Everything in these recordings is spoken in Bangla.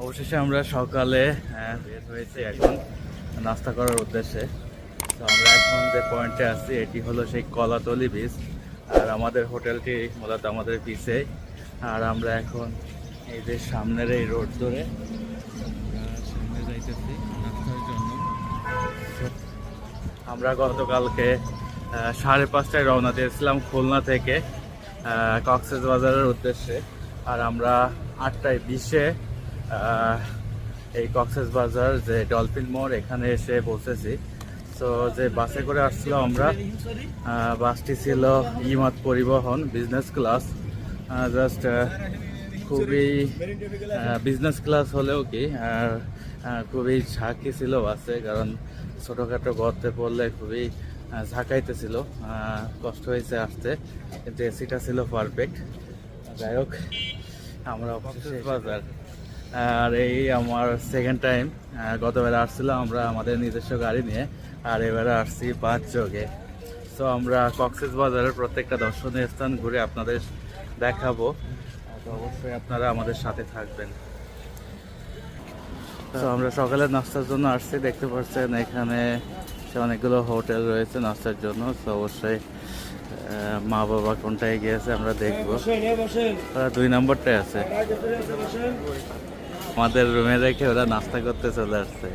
অবশেষে আমরা সকালে বের হয়েছি এখন নাস্তা করার উদ্দেশ্যে। তো আমরা এখন যে পয়েন্টে আছি, এটি হলো সেই কলাতলি বীচ আর আমাদের হোটেলটি মূলত আমাদের বিচে আর আমরা এখন এই যে সামনের এই রোড ধরে সামনে যাইতেছি। আমরা গতকালকে সাড়ে পাঁচটায় রওনা দিয়েছিলাম খুলনা থেকে কক্সেস বাজারের উদ্দেশ্যে। আর আমরা আটটায় বিশে এই কক্সেস বাজার যে ডলফিন মোড়, এখানে এসে পৌঁছেছি। তো যে বাসে করে আসছিলাম আমরা বাসটি ছিল Imad Paribahan business class. Just খুবই বিজনেস ক্লাস হলেও কি, আর খুবই ঝাঁকি ছিল বাসে, কারণ ছোটোখাটো গর্তে পড়লে খুবই ঝাঁকাইতেছিল কষ্ট হয়েছে আসতে কিন্তু এসিটা ছিল পারফেক্ট যাই হোক আমরা বাজার। আর এই আমার সেকেন্ড টাইম গতবেলা আসছিলাম আমরা আমাদের নিজস্ব গাড়ি নিয়ে আর এবারে আসছি পাঁচ যোগে। তো আমরা কক্সেস বাজারের প্রত্যেকটা দর্শনীয় স্থান ঘুরে আপনাদের দেখাবো। তো অবশ্যই আপনারা আমাদের সাথে থাকবেন। তো আমরা সকালে নাস্তার জন্য আসছি, দেখতে পাচ্ছেন এখানে অনেকগুলো হোটেল রয়েছে নাস্তার জন্য, তো অবশ্যই মা বাবা কোনটায় গিয়েছে আমরা দেখব। ওরা দুই নম্বরটায় আছে। আমাদের রুমে রেখে ওরা নাস্তা করতে চলে আসছে।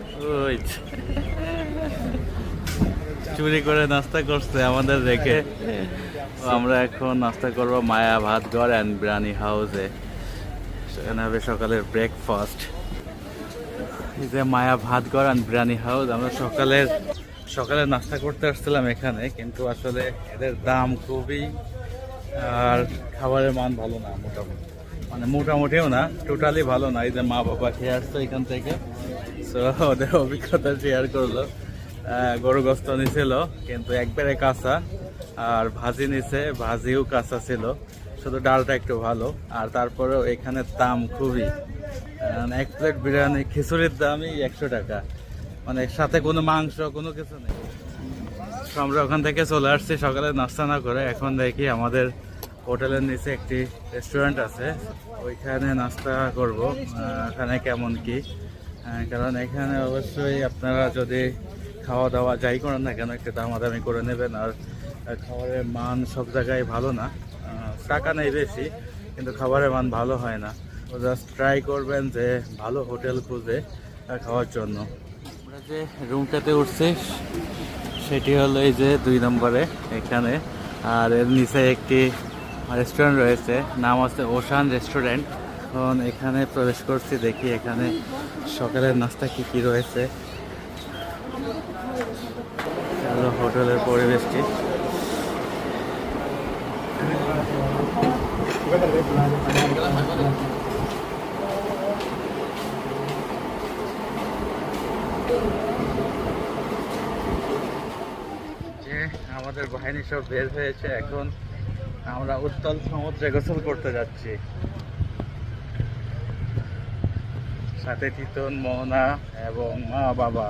চুরি করে নাস্তা করছে আমাদের রেখে। আমরা এখন নাস্তা করব মায়া ভাত ঘর অ্যান্ড বিরিয়ানি হাউসে সেখানে হবে সকালের ব্রেকফাস্ট এই যে মায়া ভাত ঘর অ্যান্ড বিরিয়ানি হাউস, আমরা সকালের সকালে নাস্তা করতে আসছিলাম এখানে, কিন্তু আসলে এদের দাম খুবই, আর খাবারের মান ভালো না মোটামুটি। মানে মোটামুটিও না টোটালি ভালো না। এই যে মা বাবা খেয়ে আসতো এখান থেকে। সো ওদের অভিজ্ঞতা শেয়ার করল। গরু গোস্ত নিছিল, কিন্তু একবারে কাঁচা, আর ভাজি নিছে, ভাজিও কাঁচা ছিল। শুধু ডালটা একটু ভালো, আর তারপরেও এখানে দাম খুবই। এক প্লেট বিরিয়ানি, খিচুড়ির দামই একশো টাকা। মানে সাথে কোনো মাংস, কোনো কিছু নেই। আমরা ওখান থেকে চলে আসছি, সকালে নাস্তা না করে। এখন দেখি আমাদের হোটেলের নিচে একটি রেস্টুরেন্ট আছে। ওইখানে নাস্তা করব এখানে কেমন কি। কারণ এখানে অবশ্যই আপনারা যদি খাওয়া দাওয়া যাই করেন না কেন, একটু দামাদামি করে নেবেন। আর খাবারের মান সব জায়গায় ভালো না। টাকা নেই বেশি, কিন্তু খাবারের মান ভালো হয় না। জাস্ট ট্রাই করবেন যে ভালো হোটেল খুঁজে খাওয়ার জন্য। আমরা যে রুমটাতে উঠছি, সেটি হলো এই যে দুই নম্বরে এখানে। আর এর নিচে একটি রেস্টুরেন্ট রয়েছে, নাম হচ্ছে ওশান রেস্টুরেন্ট এখন এখানে প্রবেশ করছি, দেখি এখানে সকালের নাস্তা কি কি রয়েছে। হোটেলের পরিবেশটি। যে আমাদের বাহিনী সব বের হয়েছে, এখন আমরা উত্তল সমুদ্রে গোসল করতে যাচ্ছি। সাথে তিতন, মোহনা এবং মা বাবা।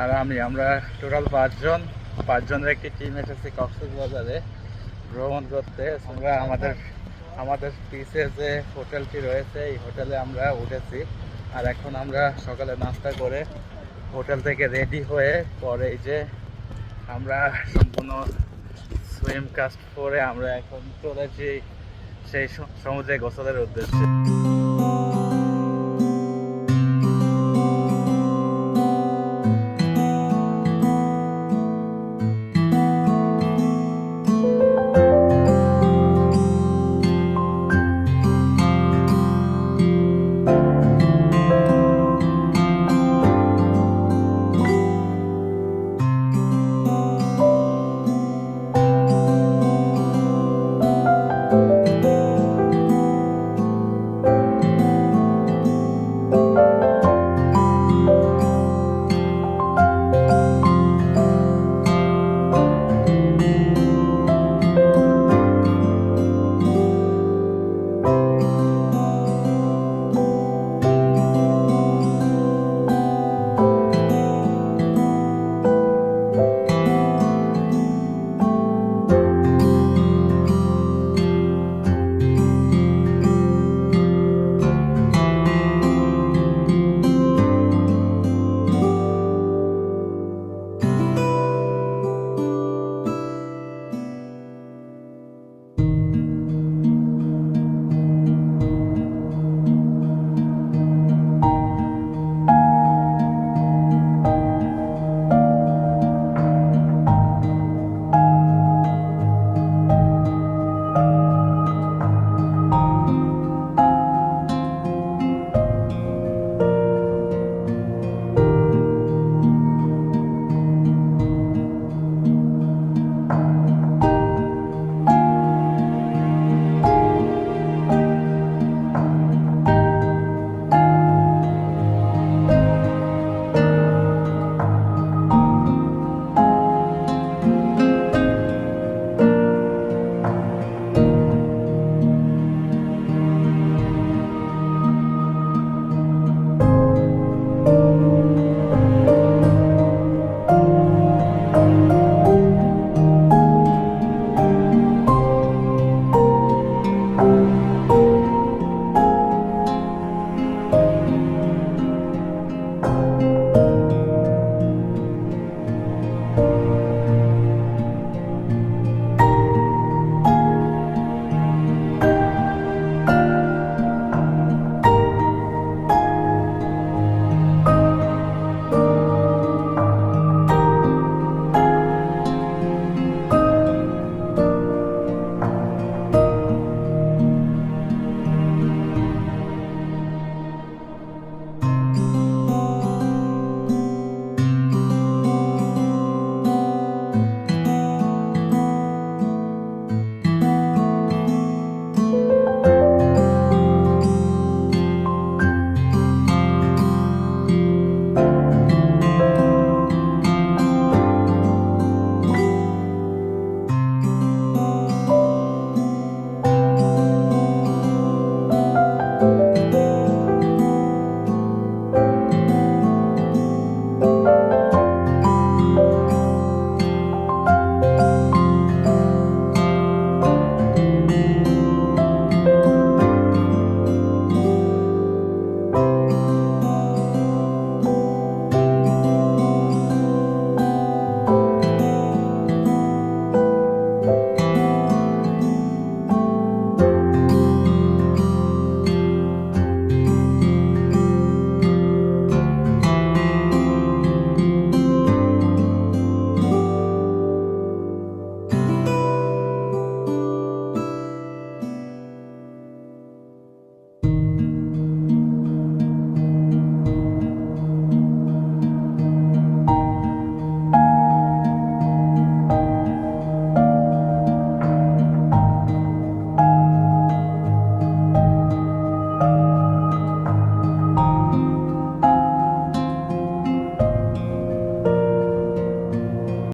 আর আমি, আমরা টোটাল পাঁচজন, পাঁচজনের একটি টিম এসেছি কক্সবাজারে ভ্রমণ করতে। আমরা আমাদের আমাদের পিসে যে হোটেলটি রয়েছে, এই হোটেলে আমরা উঠেছি। আর এখন আমরা সকালে নাস্তা করে হোটেল থেকে রেডি হয়ে পরে এই যে আমরা সম্পূর্ণ সুইম কাস্ট করে আমরা এখন চলেছি সেই সমুদ্রে গোসলের উদ্দেশ্যে।